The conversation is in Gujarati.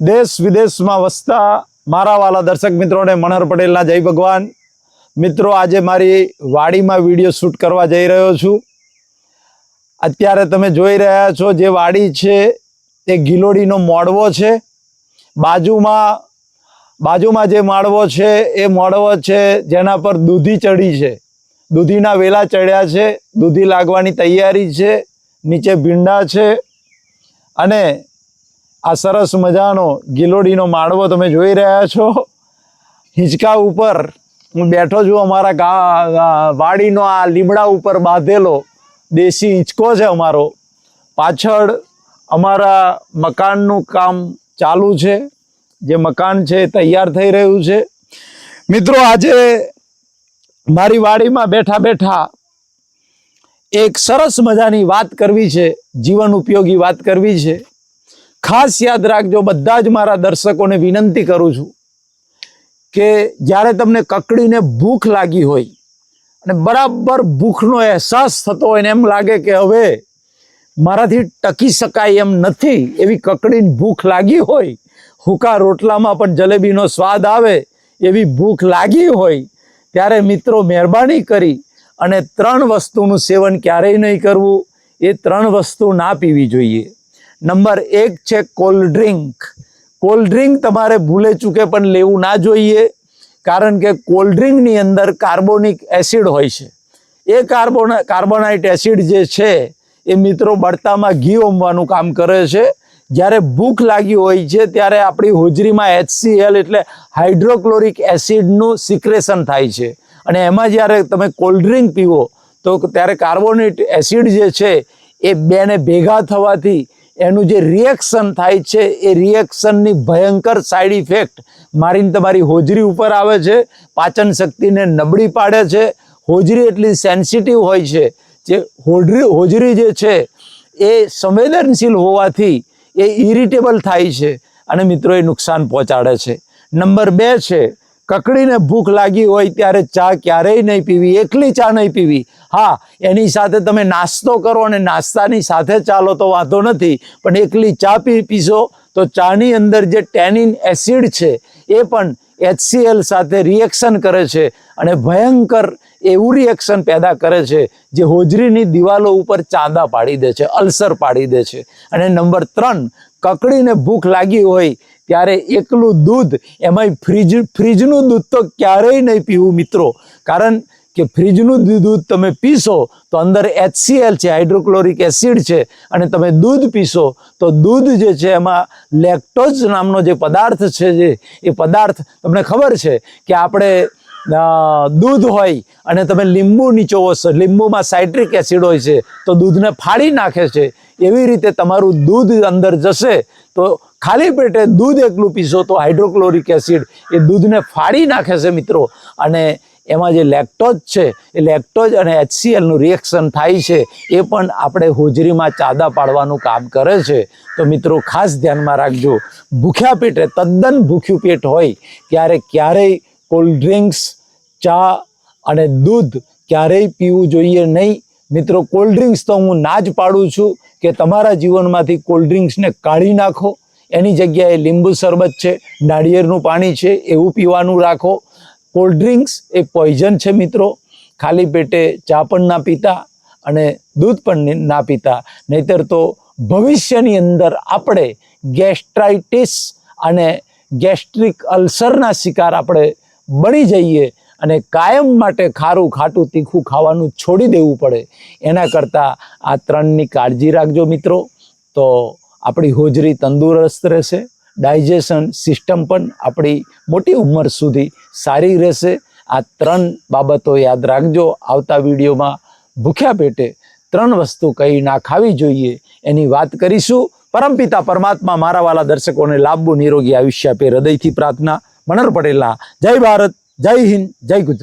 દેશ વિદેશમાં વસતા મારા વાલા દર્શક મિત્રોને મનહર પટેલના જય ભગવાન. મિત્રો, આજે મારી વાડીમાં વીડિયો શૂટ કરવા જઈ રહ્યો છું. અત્યારે તમે જોઈ રહ્યા છો જે વાડી છે એ ગિલોડીનો મોડવો છે. બાજુમાં બાજુમાં જે માળવો છે એ મોડવો છે જેના પર દૂધી ચડી છે. દૂધીના વેલા ચડ્યા છે, દૂધી લાગવાની તૈયારી છે, નીચે ભીંડા છે અને આ સરસ મજાનો ગિલોડીનો માળવો તમે જોઈ રહ્યા છો. હિંચકા ઉપર હું બેઠો છું, અમારા વાડીનો આ લીમડા ઉપર બાંધેલો દેશી હિંચકો છે અમારો. પાછળ અમારા મકાનનું કામ ચાલુ છે. જે મકાન છે તૈયાર થઈ રહ્યું છે. મિત્રો, આજે મારી વાડીમાં બેઠા બેઠા એક સરસ મજાની વાત કરવી છે, જીવન ઉપયોગી વાત કરવી છે. ખાસ યાદ રાખજો, બધા જ મારા દર્શકોને વિનંતી કરું છું કે જ્યારે તમને કકડીને ભૂખ લાગી હોય અને બરાબર ભૂખનો અહેસાસ થતો હોય ને એમ લાગે કે હવે મારાથી ટકી શકાય એમ નથી, એવી કકડીને ભૂખ લાગી હોય, હુકા રોટલામાં પણ જલેબીનો સ્વાદ આવે એવી ભૂખ લાગી હોય, ત્યારે મિત્રો મહેરબાની કરી અને ત્રણ વસ્તુનું સેવન ક્યારેય નહીં કરવું, એ ત્રણ વસ્તુ ના પીવી જોઈએ. નંબર એક છે કોલ્ડ ડ્રિંક કોલ્ડ ડ્રિંક તમારે ભૂલે ચૂકે પણ લેવું ના જોઈએ, કારણ કે કોલ્ડ ડ્રિંકની અંદર કાર્બોનિક એસિડ હોય છે. એ કાર્બોન, કાર્બોનાઇટ એસિડ જે છે, એ મિત્રો બળતામાં ઘી ઓમવાનું કામ કરે છે. જ્યારે ભૂખ લાગી હોય છે, ત્યારે આપણી હોજરીમાં એચસીએલ એટલે હાઇડ્રોક્લોરિક એસિડનું સિક્રેશન થાય છે. અને એમાં જ્યારે તમે કોલ્ડ ડ્રિંક પીવો, તો ત્યારે કાર્બોનેટ એસિડ જે છે, એ બેને ભેગા થવાથી એનું જે રિએક્શન થાય છે, એ રિએક્શનની ભયંકર સાઈડ ઇફેક્ટ મારીને તમારી હોજરી ઉપર આવે છે, પાચન શક્તિને નબળી પાડે છે. હોજરી એટલી સેન્સિટિવ હોય છે જે હોજરી હોજરી જે છે, એ સંવેદનશીલ હોવાથી એ ઇરિટેબલ થાય છે અને મિત્રો એ નુકસાન પહોંચાડે છે. નંબર બે છે, કકડીને ભૂખ લાગી હોય ત્યારે ચા ક્યારેય નહીં પીવી, એકલી ચા નહીં પીવી. હા, એની સાથે તમે નાસ્તો કરો અને નાસ્તાની સાથે ચાલો તો વાંધો નથી, પણ એકલી ચા પી પીશો તો ચાની અંદર જે ટેનિન એસિડ છે, એ પણ એચસીએલ સાથે રિએક્શન કરે છે અને ભયંકર એવું રિએક્શન પેદા કરે છે જે હોજરીની દિવાલો ઉપર ચાંદા પાડી દે છે, અલ્સર પાડી દે છે. અને નંબર ત્રણ, કકડીને ભૂખ લાગી હોય ત્યારે એકલું દૂધ, એમાંય ફ્રીજ, ફ્રીજનું દૂધ તો ક્યારેય નહીં પીવું મિત્રો, કારણ કે ફ્રીજનું દૂધ તમે પીશો તો અંદર એચસીએલ છે, હાઇડ્રોક્લોરિક એસિડ છે અને તમે દૂધ પીશો તો દૂધ જે છે એમાં લેક્ટોઝ નામનો જે પદાર્થ છે જે, એ પદાર્થ તમને ખબર છે કે આપણે દૂધ હોય અને તમે લીંબુ નીચોવો લીંબુમાં સાઇટ્રિક એસિડ હોય છે તો દૂધને ફાડી નાખે છે, એવી રીતે તમારું દૂધ અંદર જશે તો ખાલી પેટે દૂધ એકલું પીશો તો હાઇડ્રોક્લોરિક એસિડ એ દૂધને ફાડી નાખે છે મિત્રો. અને એમાં જે લેક્ટોજ છે, એ લેક્ટોજ અને એચસીએલનું રિએક્શન થાય છે, એ પણ આપણે હોજરીમાં ચાદા પાડવાનું કામ કરે છે. તો મિત્રો, ખાસ ધ્યાનમાં રાખજો. ભૂખ્યા પેટે, તદ્દન ભૂખ્યું પેટ હોય ત્યારે ક્યારેય કોલ્ડ ડ્રિંક્સ ચા અને દૂધ ક્યારેય પીવું જોઈએ નહીં. મિત્રો કોલ્ડ ડ્રિંક્સ તો હું ના જ પાડું છું કે તમારા જીવનમાંથી કોલ્ડ ડ્રિંક્સને કાઢી નાખો. એની જગ્યાએ લીંબુ શરબત છે, નાળિયેરનું પાણી છે, એવું પીવાનું રાખો. કોલ્ડ ડ્રિંક્સ એ પોઈઝન છે મિત્રો. ખાલી પેટે ચા પણ ના પીતા અને દૂધ પણ ના પીતા. નહીતર તો ભવિષ્યની અંદર આપણે ગેસ્ટ્રાઇટિસ અને ગેસ્ટ્રિક અલ્સરના શિકાર આપણે બની જઈએ અને કાયમ માટે ખારું ખાટું તીખું ખાવાનું છોડી દેવું પડે. એના કરતાં આ ત્રણની કાળજી રાખજો મિત્રો. તો આપણી હોજરી તંદુરસ્ત રહેશે. ડાયજેશન સિસ્ટમ પણ આપણી મોટી ઉંમર સુધી સારી રહેશે. આ ત્રણ બાબતો યાદ રાખજો. આવતા વિડીયોમાં ભૂખ્યા પેટે ત્રણ વસ્તુ કઈ ના ખાવી જોઈએ એની વાત કરીશું. પરમપિતા પરમાત્મા મારા વાલા દર્શકોને લાંબુ નિરોગી આયુષ્ય આપે હૃદયથી પ્રાર્થના. મનર પટેલના. જય ભારત, જય હિન્દ, જય ગુજરાત.